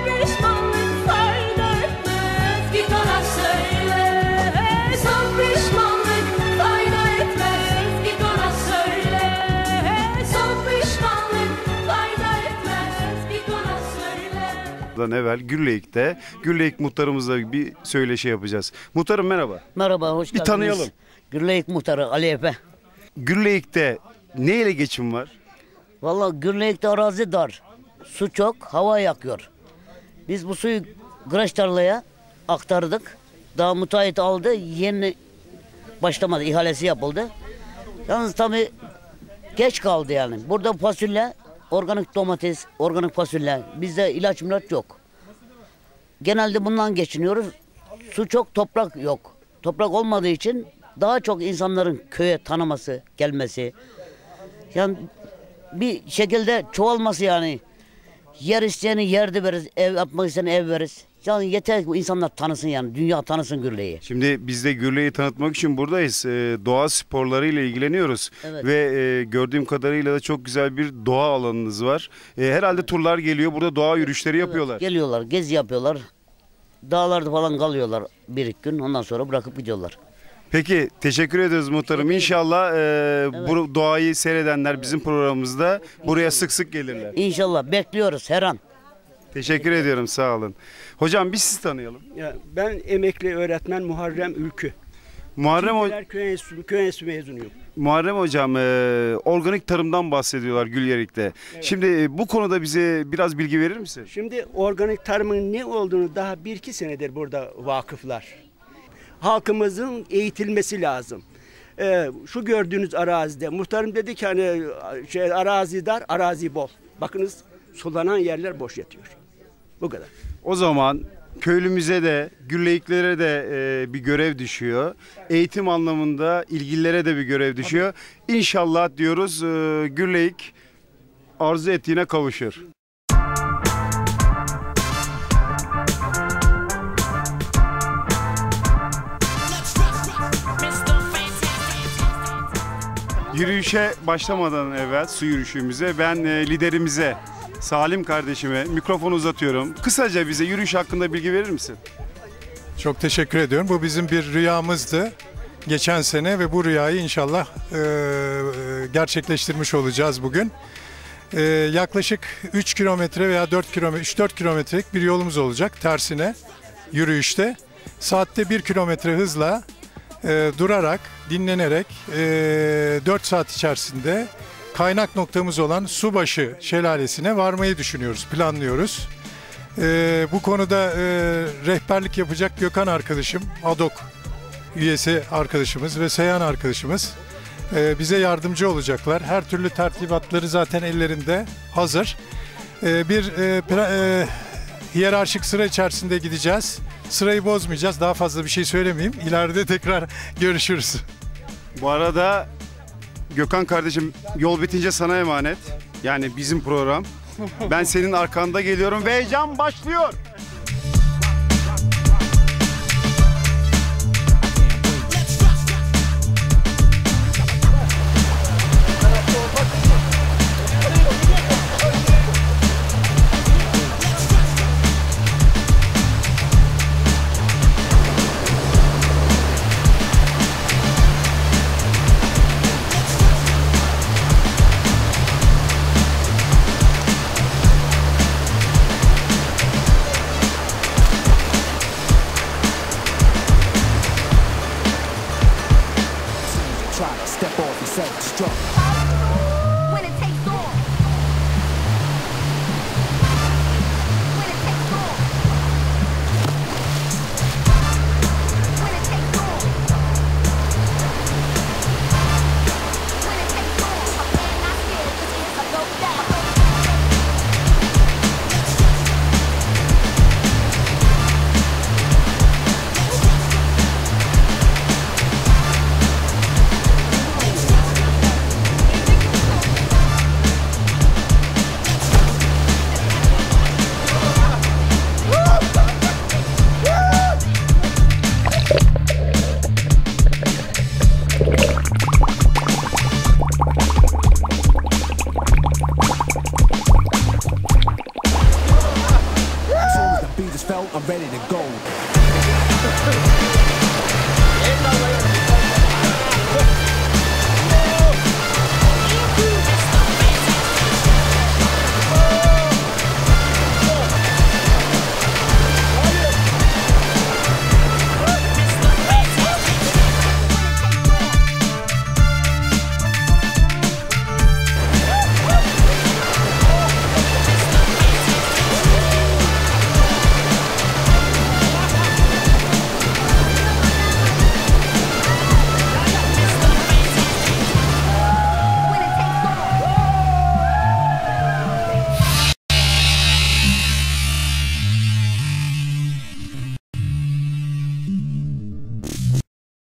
Son pişmanlık fayda etmez Git ona söyle Son pişmanlık fayda etmez Git ona söyle Son pişmanlık fayda etmez Git ona söyle Dan evvel Gülleyik'te Gülleyik muhtarımızla bir söyleşi yapacağız. Muhtarım merhaba. Merhaba, hoş Bir geldiniz. tanıyalım. Gürleyik Muhtarı Ali Efe. Gülleyik'te ne ile geçim var? Vallahi Gürleyik'te arazi dar. Su çok, hava yakıyor. Biz bu suyu Güreş tarlaya aktardık. Daha müteahhit aldı, yeni başlamadı, ihalesi yapıldı. Yalnız tabii geç kaldı yani. Burada fasulye, organik domates, organik fasulye. Bizde ilaç milaç yok. Genelde bundan geçiniyoruz. Su çok, toprak yok. Toprak olmadığı için daha çok insanların köye tanıması, gelmesi. Yani bir şekilde çoğalması yani. Yer isteyeni yerde veririz, ev yapmak isteyeni ev veririz. Yani yeter ki bu insanlar tanısın yani, dünya tanısın Gürle'yi. Şimdi biz de Gürley'i tanıtmak için buradayız. Ee, doğa sporlarıyla ilgileniyoruz. Evet. Ve e, gördüğüm kadarıyla da çok güzel bir doğa alanınız var. E, herhalde turlar geliyor. Burada doğa yürüyüşleri yapıyorlar. Geliyorlar, gezi yapıyorlar. Dağlarda falan kalıyorlar bir iki gün, ondan sonra bırakıp gidiyorlar. Peki teşekkür ediyoruz muhtarım. İnşallah e, bu doğayı seyredenler bizim programımızda buraya sık sık gelirler. İnşallah bekliyoruz her an. Teşekkür ediyorum sağ olun. Hocam biz sizi tanıyalım. Ya ben emekli öğretmen Muharrem Ülkü. Muharrem, Ho- Kimler Köy Enstitüsü, Köy Enstitüsü mezunuyum. Muharrem hocam e, organik tarımdan bahsediyorlar Gülyerik'te. Şimdi e, bu konuda bize biraz bilgi verir misin? Şimdi organik tarımın ne olduğunu daha bir iki senedir burada vakıflar. Halkımızın eğitilmesi lazım. Ee, şu gördüğünüz arazide muhtarım dedi ki hani şey, arazi dar, arazi bol. Bakınız sulanan yerler boş yatıyor. Bu kadar. O zaman köylümüze de Gülleyiklere de e, bir görev düşüyor. Eğitim anlamında ilgililere de bir görev düşüyor. İnşallah diyoruz e, Gülleyik arzu ettiğine kavuşur. Yürüyüşe başlamadan evvel su yürüyüşümüze ben e, liderimize Salim kardeşime mikrofonu uzatıyorum. Kısaca bize yürüyüş hakkında bilgi verir misin? Çok teşekkür ediyorum. Bu bizim bir rüyamızdı. Geçen sene ve bu rüyayı inşallah e, gerçekleştirmiş olacağız bugün. E, yaklaşık 3 kilometre veya 4 kilometre, 3-4 kilometrelik bir yolumuz olacak tersine yürüyüşte. Saatte 1 kilometre hızla e, durarak, dinlenerek e, 4 saat içerisinde kaynak noktamız olan Subaşı Şelalesi'ne varmayı düşünüyoruz, planlıyoruz. Ee, bu konuda e, rehberlik yapacak Gökhan arkadaşım, ADOK üyesi arkadaşımız ve Seyhan arkadaşımız e, bize yardımcı olacaklar. Her türlü tertibatları zaten ellerinde hazır. E, bir e, pra- e, hiyerarşik sıra içerisinde gideceğiz. Sırayı bozmayacağız. Daha fazla bir şey söylemeyeyim. İleride tekrar görüşürüz. Bu arada Gökhan kardeşim yol bitince sana emanet. Yani bizim program. Ben senin arkanda geliyorum ve heyecan başlıyor. Ready to go.